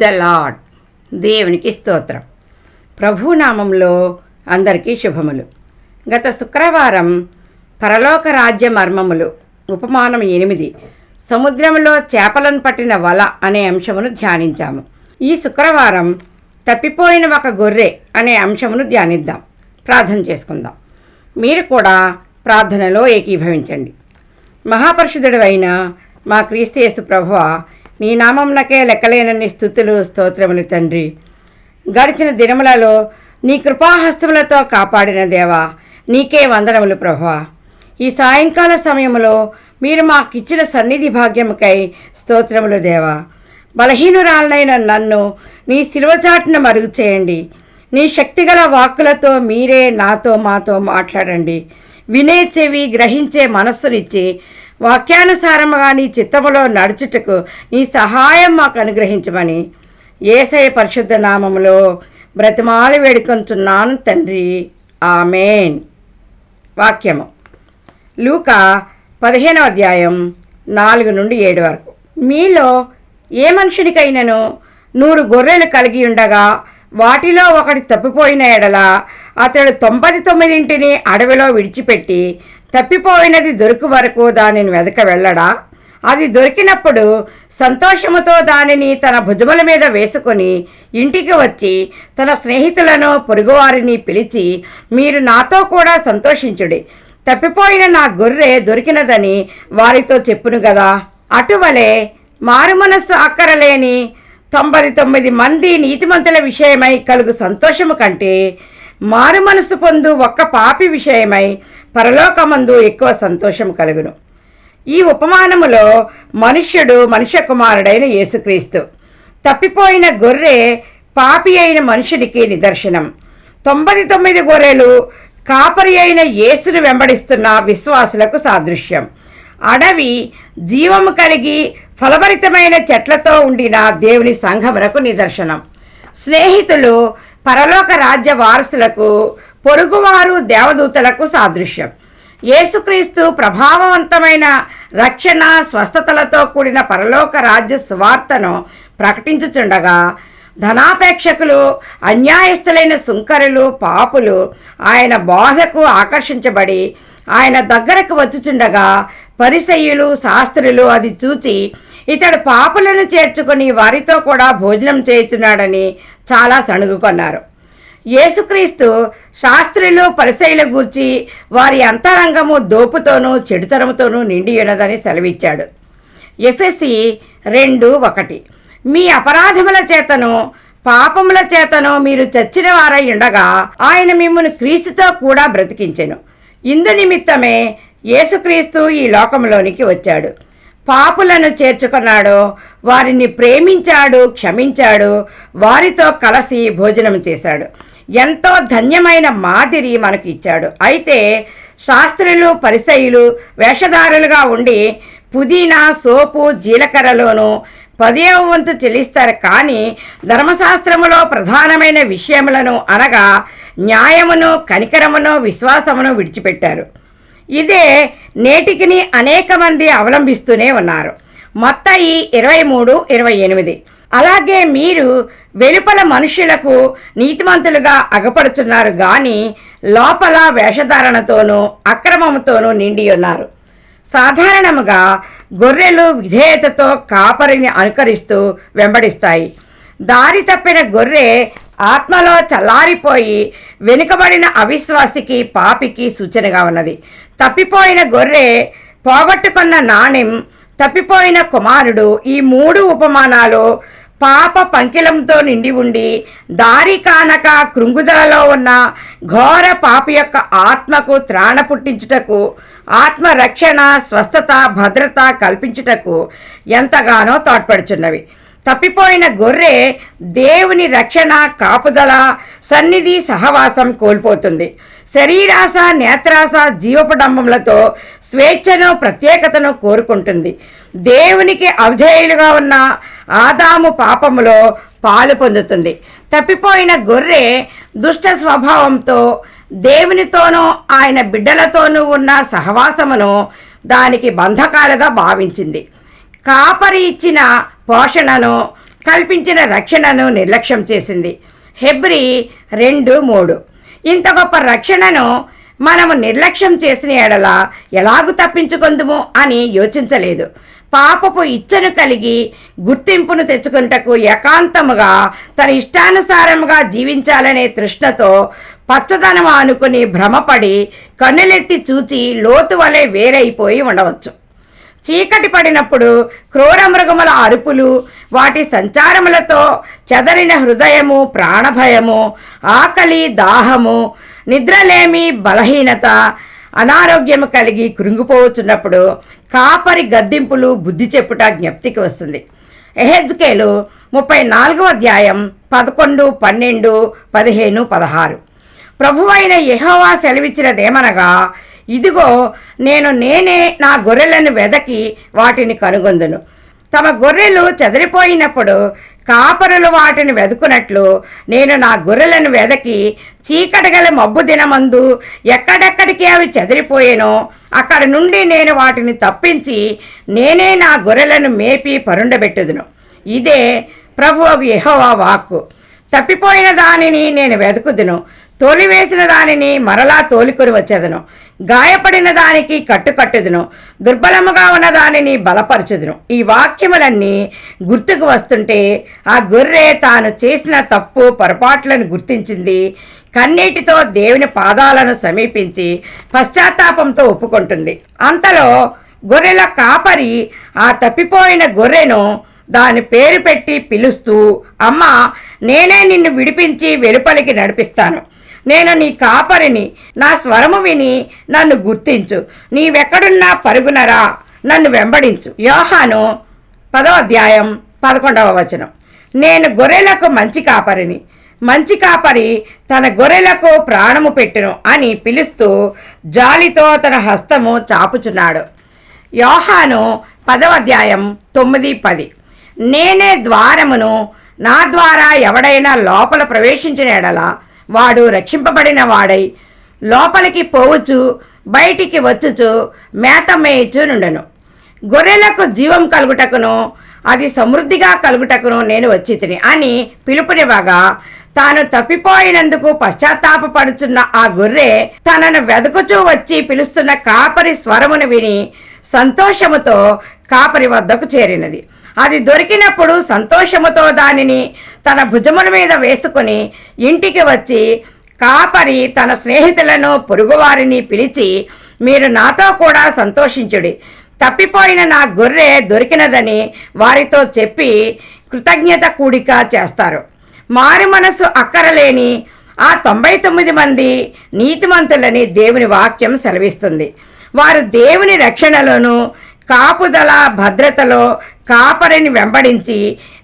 The lord దేవునికి స్తోత్రం. ప్రభునామంలో అందరికీ శుభములు. గత శుక్రవారం పరలోక రాజ్య మర్మములు ఉపమానం ఎనిమిది సముద్రంలో చేపలను పట్టిన వల అనే అంశమును ధ్యానించాము. ఈ శుక్రవారం తప్పిపోయిన ఒక గొర్రె అనే అంశమును ధ్యానిద్దాం. ప్రార్థన చేసుకుందాం. మీరు కూడా ప్రార్థనలో ఏకీభవించండి. మహాపరిషుదుడు అయిన మా క్రీస్తు యేసు ప్రభువ నీ నామంనకే లెక్కలేనన్ని స్థుతులు స్తోత్రములు తండ్రి. గడిచిన దినములలో నీ కృపాహస్తములతో కాపాడిన దేవా నీకే వందనములు ప్రభా ఈ సాయంకాల సమయంలో మీరు మాకిచ్చిన సన్నిధి భాగ్యముకై స్తోత్రములు దేవా. బలహీనురాలనైన నన్ను నీ సిలువచాటున మరుగు చేయండి. నీ శక్తిగల వాక్కులతో మీరే నాతో మాతో మాట్లాడండి. వినే చెవి గ్రహించే మనస్సునిచ్చి వాక్యానుసారముగా నీ చిత్తములో నడుచుటకు నీ సహాయం మాకు అనుగ్రహించమని ఏసయ పరిశుద్ధ నామములో బ్రతిమాలి వేడుకొంచున్నాను తండ్రి. ఆమెన్. వాక్యము. లూక పదిహేనవ అధ్యాయం నాలుగు నుండి ఏడు వరకు. మీలో ఏ మనుషునికైనను నూరు గొర్రెలు కలిగి ఉండగా వాటిలో ఒకటి తప్పిపోయిన ఎడల అతడు తొంభై తొమ్మిదింటిని అడవిలో విడిచిపెట్టి తప్పిపోయినది దొరికి వరకు దానిని వెదక వెళ్ళడా? అది దొరికినప్పుడు సంతోషముతో దానిని తన భుజముల మీద వేసుకొని ఇంటికి వచ్చి తన స్నేహితులను పొరుగువారిని పిలిచి మీరు నాతో కూడా సంతోషించుడి. తప్పిపోయిన నా గొర్రె దొరికినదని వారితో చెప్పును గదా. అటువలే మారుమనస్సు అక్కరలేని తొంభై తొమ్మిది మంది నీతిమంతుల విషయమై కలుగు సంతోషము కంటే మారుమనస్సు పొందు ఒక్క పాపి విషయమై పరలోకమందు ఎక్కువ సంతోషం కలుగును. ఈ ఉపమానములో మనుష్యుడు మనుష్య కుమారుడైన యేసుక్రీస్తు. తప్పిపోయిన గొర్రె పాపి అయిన మనుషునికి నిదర్శనం. తొంభై తొమ్మిది గొర్రెలు కాపరి అయిన యేసును వెంబడిస్తున్న విశ్వాసులకు సాదృశ్యం. అడవి జీవము కలిగి ఫలభరితమైన చెట్లతో ఉండిన దేవుని సంఘమునకు నిదర్శనం. స్నేహితులు పరలోక రాజ్య వారసులకు పొరుగువారు దేవదూతలకు సాదృశ్యం. యేసుక్రీస్తు ప్రభావవంతమైన రక్షణ స్వస్థతలతో కూడిన పరలోక రాజ్య సువార్తను ప్రకటించుచుండగా ధనాపేక్షకులు అన్యాయస్తులైన సుంకరులు పాపులు ఆయన బోధకు ఆకర్షించబడి ఆయన దగ్గరకు వచ్చుచుండగా పరిసయులు శాస్త్రులు అది చూచి ఇతడు పాపులను చేర్చుకొని వారితో కూడా భోజనం చేయుచున్నాడని చాలా సణుగుకొన్నారు. యేసుక్రీస్తు శాస్త్రులు పరిశైల గూర్చి వారి అంతరంగము దోపుతోనూ చెడుతనముతోనూ నిండి ఉన్నదని సెలవిచ్చాడు. ఎఫెసి రెండు ఒకటి. మీ అపరాధముల చేతను పాపముల చేతను మీరు చచ్చిన వారై ఉండగా ఆయన మిమ్మల్ని క్రీస్తుతో కూడా బ్రతికించెను. ఇందు నిమిత్తమే యేసుక్రీస్తు ఈ లోకంలోనికి వచ్చాడు. పాపులను చేర్చుకున్నాడు వారిని ప్రేమించాడు క్షమించాడు వారితో కలిసి భోజనం చేశాడు. ఎంతో ధన్యమైన మాదిరి మనకి ఇచ్చాడు అయితే శాస్త్రులు పరిసయులు వేషధారులుగా ఉండి పుదీనా సోపు జీలకర్రలోను పదేవ వంతు చెల్లిస్తారు. కానీ ధర్మశాస్త్రములో ప్రధానమైన విషయములను అనగా న్యాయమును కనికరమును విశ్వాసమును విడిచిపెట్టారు. ఇదే నేటికిని అనేక మంది అవలంబిస్తూనే ఉన్నారు. మొత్తయి ఇరవై మూడు ఇరవై ఎనిమిది. అలాగే మీరు వెలుపల మనుషులకు నీతిమంతులుగా అగపడుతున్నారు కానీ లోపల వేషధారణతోనూ అక్రమంతోనూ నిండి ఉన్నారు. సాధారణముగా గొర్రెలు విధేయతతో కాపరిని అనుకరిస్తూ వెంబడిస్తాయి. దారి తప్పిన గొర్రె ఆత్మలో చల్లారిపోయి వెనుకబడిన అవిశ్వాసికి పాపికి సూచనగా ఉన్నది. తప్పిపోయిన గొర్రె పోగొట్టుకున్న నాణెం తప్పిపోయిన కుమారుడు ఈ మూడు ఉపమానాలు పాప పంకిలంతో నిండి ఉండి దారి కానక కృంగుదలలో ఉన్న ఘోర పాప యొక్క ఆత్మకు త్రాణ పుట్టించుటకు ఆత్మరక్షణ స్వస్థత భద్రత కల్పించుటకు ఎంతగానో తోడ్పడుచున్నవి. తప్పిపోయిన గొర్రె దేవుని రక్షణ కాపుదల సన్నిధి సహవాసం కోల్పోతుంది. శరీరాశ నేత్రాశ జీవపడంబములతో స్వేచ్ఛను ప్రత్యేకతను కోరుకుంటుంది. దేవునికి అవిధేయులుగా ఉన్న ఆదాము పాపములో పాలు పొందుతుంది. తప్పిపోయిన గొర్రె దుష్ట స్వభావంతో దేవునితోనూ ఆయన బిడ్డలతోనూ ఉన్న సహవాసమును దానికి బంధకాలుగా భావించింది. కాపరి ఇచ్చిన పోషణను కల్పించిన రక్షణను నిర్లక్ష్యం చేసింది. హెబ్రి రెండు మూడు. ఇంత గొప్ప రక్షణను మనము నిర్లక్ష్యం చేసిన ఎడల ఎలాగు తప్పించుకుందుము అని యోచించలేదు. పాపపు ఇచ్చను కలిగి గుర్తింపును తెచ్చుకుంటకు ఏకాంతముగా తన ఇష్టానుసారముగా జీవించాలనే తృష్ణతో పచ్చదనం ఆనుకుని భ్రమపడి కన్నులెత్తి చూచి లోతు వలె వేరైపోయి ఉండవచ్చు. చీకటి పడినప్పుడు క్రూర మృగముల అరుపులు వాటి సంచారములతో చెదరిన హృదయము ప్రాణభయము ఆకలి దాహము నిద్రలేమి బలహీనత అనారోగ్యము కలిగి కృంగిపోవచ్చున్నప్పుడు కాపరి గద్దింపులు బుద్ధి చెప్పుట జ్ఞప్తికి వస్తుంది. ఎహెజ్కేలు ముప్పై నాలుగవ అధ్యాయం పదకొండు పన్నెండు పదిహేను పదహారు. ప్రభువైన యహోవా సెలవిచ్చినదేమనగా ఇదిగో నేను నేనే నా గొర్రెలను వెదకి వాటిని కనుగొందును. తమ గొర్రెలు చెదిరిపోయినప్పుడు కాపరులు వాటిని వెదుకున్నట్లు నేను నా గొర్రెలను వెదకి చీకటి గల మబ్బు దినమందు ఎక్కడెక్కడికి అవి చెదిరిపోయానో అక్కడ నుండి నేను వాటిని తప్పించి నేనే నా గొర్రెలను మేపి పరుండబెట్టుదును. ఇదే ప్రభువు యహోవా వాక్కు. తప్పిపోయిన దానిని నేను వెతుకుదును. తోలివేసిన దానిని మరలా తోలికొని వచ్చేదను. గాయపడిన దానికి కట్టుకట్టుదును దుర్బలముగా ఉన్న దానిని బలపరచుదును. ఈ వాక్యములన్నీ గుర్తుకు వస్తుంటే ఆ గొర్రె తాను చేసిన తప్పు పొరపాట్లను గుర్తించింది. కన్నీటితో దేవుని పాదాలను సమీపించి పశ్చాత్తాపంతో ఒప్పుకుంటుంది. అంతలో గొర్రెల కాపరి ఆ తప్పిపోయిన గొర్రెను దాని పేరు పెట్టి పిలుస్తూ అమ్మ నేనే నిన్ను విడిపించి వెలుపలికి నడిపిస్తాను. నేను నీ కాపరిని నా స్వరము విని నన్ను గుర్తించు. నీవెక్కడున్నా పరుగునరా నన్ను వెంబడించు. యోహాను పదో అధ్యాయం పదకొండవ వచనం. నేను గొర్రెలకు మంచి కాపరిని మంచి కాపరి తన గొర్రెలకు ప్రాణము పెట్టును అని పిలుస్తూ జాలితో తన హస్తము చాపుచున్నాడు. యోహాను పదవ అధ్యాయం తొమ్మిది పది. నేనే ద్వారమును నా ద్వారా ఎవడైనా లోపల ప్రవేశించిన ఎడల వాడు రక్షింపబడిన వాడై లోపలికి పోవచ్చు బయటికి వచ్చుచు మేత మేయచ్చు నుండెను. గొర్రెలకు జీవం కలుగుటకును అది సమృద్ధిగా కలుగుటకును నేను వచ్చి తిని అని పిలుపునివ్వగా తాను తప్పిపోయినందుకు పశ్చాత్తాపపడుచున్న ఆ గొర్రె తనను వెదకుచూ వచ్చి పిలుస్తున్న కాపరి స్వరమును విని సంతోషముతో కాపరి వద్దకు చేరినది. అది దొరికినప్పుడు సంతోషముతో దానిని తన భుజముల మీద వేసుకుని ఇంటికి వచ్చి కాపరి తన స్నేహితులను పొరుగువారిని పిలిచి మీరు నాతో కూడా సంతోషించుడి. తప్పిపోయిన నా గొర్రె దొరికినదని వారితో చెప్పి కృతజ్ఞత కూడిక చేస్తారు. మారు మనసు అక్కరలేని ఆ తొంభై తొమ్మిది మంది నీతిమంతులని దేవుని వాక్యం సెలవిస్తుంది. వారు దేవుని రక్షణలోను కాపుదల భద్రతలో కాపరిని వెంబడించి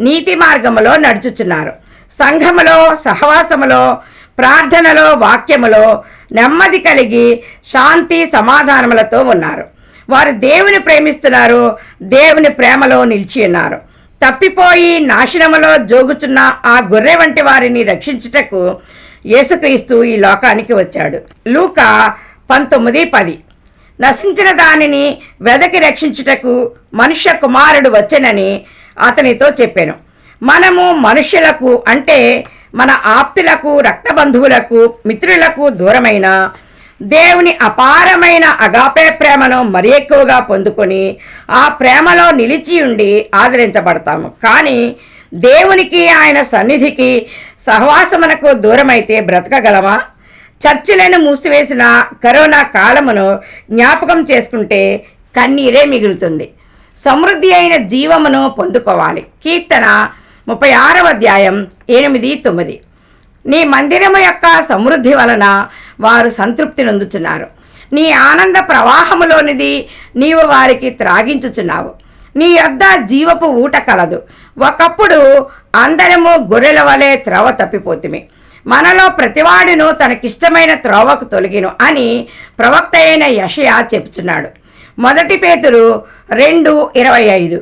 నీతి మార్గములో నడుచుచున్నారు. సంఘములో సహవాసములో ప్రార్థనలో వాక్యములో నెమ్మది కలిగి శాంతి సమాధానములతో ఉన్నారు. వారు దేవుని ప్రేమిస్తున్నారు దేవుని ప్రేమలో నిలిచి ఉన్నారు. తప్పిపోయి నాశనములో జోగుచున్న ఆ గొర్రె వంటి వారిని రక్షించుటకు యేసుక్రీస్తు ఈ లోకానికి వచ్చాడు. లూక పంతొమ్మిది పది. నశించిన దానిని వెదకి రక్షించుటకు మనుష్య కుమారుడు వచ్చెనని అతనితో చెప్పాను. మనము మనుష్యులకు అంటే మన ఆప్తులకు రక్తబంధువులకు మిత్రులకు దూరమైన దేవుని అపారమైన అగాపే ప్రేమను మరి ఎక్కువగా పొందుకొని ఆ ప్రేమలో నిలిచి ఉండి ఆదరించబడతాము. కానీ దేవునికి ఆయన సన్నిధికి సహవాసమునకు దూరమైతే బ్రతకగలమా? చర్చిలను మూసివేసిన కరోనా కాలమును జ్ఞాపకం చేసుకుంటే కన్నీరే మిగులుతుంది. సమృద్ధి అయిన జీవమును పొందుకోవాలి. కీర్తన ముప్పై ఆరవ అధ్యాయం ఎనిమిది తొమ్మిది. నీ మందిరము యొక్క సమృద్ధి వలన వారు సంతృప్తి నొందుచున్నారు. నీ ఆనంద ప్రవాహములోనిది నీవు వారికి త్రాగించుచున్నావు. నీ యొద్ద జీవపు ఊట కలదు. ఒకప్పుడు అందరము గొర్రెల వలె త్రవ తప్పిపోతుమే. మనలో ప్రతివాడును తనకిష్టమైన త్రోవకు తొలగిను అని ప్రవక్త అయిన యషయా చెప్తున్నాడు మొదటి పేతురు రెండు ఇరవై ఐదు.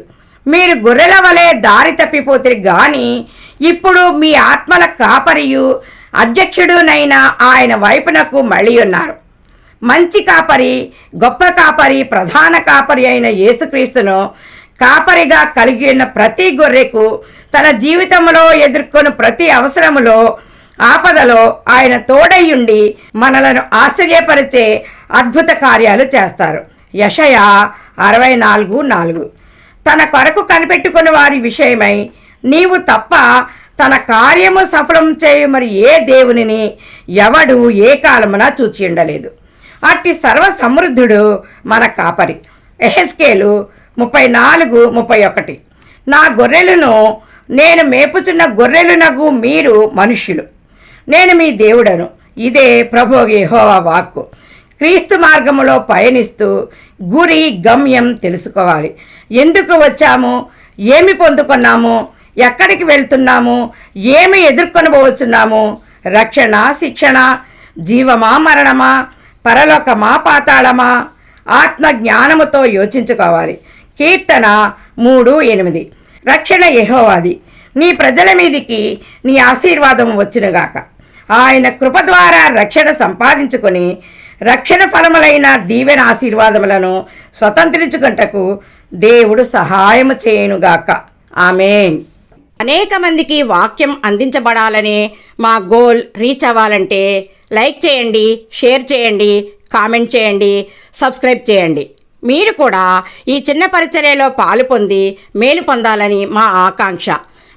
మీరు గొర్రెల వలె దారి తప్పిపోతే గాని ఇప్పుడు మీ ఆత్మల కాపరియు అధ్యక్షుడునైన ఆయన వైపునకు మళ్ళీ ఉన్నారు మంచి కాపరి గొప్ప కాపరి ప్రధాన కాపరి అయిన యేసుక్రీస్తును కాపరిగా కలిగి ఉన్న ప్రతి గొర్రెకు తన జీవితంలో ఎదుర్కొన్న ప్రతి అవసరములో ఆపదలో ఆయన తోడయ్యుండి మనలను ఆశ్చర్యపరిచే అద్భుత కార్యాలు చేస్తారు. యషయ అరవై నాలుగు నాలుగు. తన కొరకు కనిపెట్టుకున్న వారి విషయమై నీవు తప్ప తన కార్యము సఫలం చేయు మరి ఏ దేవునిని ఎవడు ఏ కాలమున చూచి ఉండలేదు. అట్టి సర్వ సమృద్ధుడు మన కాపరి. ఎహెస్కేలు ముప్పై నాలుగు ముప్పై ఒకటి. నా గొర్రెలను నేను మేపుచున్న గొర్రెలునగు మీరు మనుష్యులు. నేను మీ దేవుడను. ఇదే ప్రభు యహోవా వాక్కు. క్రీస్తు మార్గములో పయనిస్తూ గురి గమ్యం తెలుసుకోవాలి. ఎందుకు వచ్చాము? ఏమి పొందుకున్నాము? ఎక్కడికి వెళ్తున్నాము? ఏమి ఎదుర్కొనబోతున్నాము రక్షణ శిక్షణ జీవమా మరణమా? పరలోకమా పాతాళమా? ఆత్మ జ్ఞానముతో యోచించుకోవాలి. కీర్తన మూడు ఎనిమిది. రక్షణ యహోవాది. నీ ప్రజల మీదికి నీ ఆశీర్వాదం వచ్చినగాక. ఆయన కృప ద్వారా రక్షణ సంపాదించుకొని రక్షణ ఫలములైన దీవెన ఆశీర్వాదములను స్వతంత్రించుకుంటకు దేవుడు సహాయము చేయునుగాక. ఆమెన్. అనేక మందికి వాక్యం అందించబడాలనే మా గోల్ రీచ్ అవ్వాలంటే లైక్ చేయండి షేర్ చేయండి కామెంట్ చేయండి సబ్స్క్రైబ్ చేయండి. మీరు కూడా ఈ చిన్న పరిచర్యలో పాలు పొంది మేలు పొందాలని మా ఆకాంక్ష.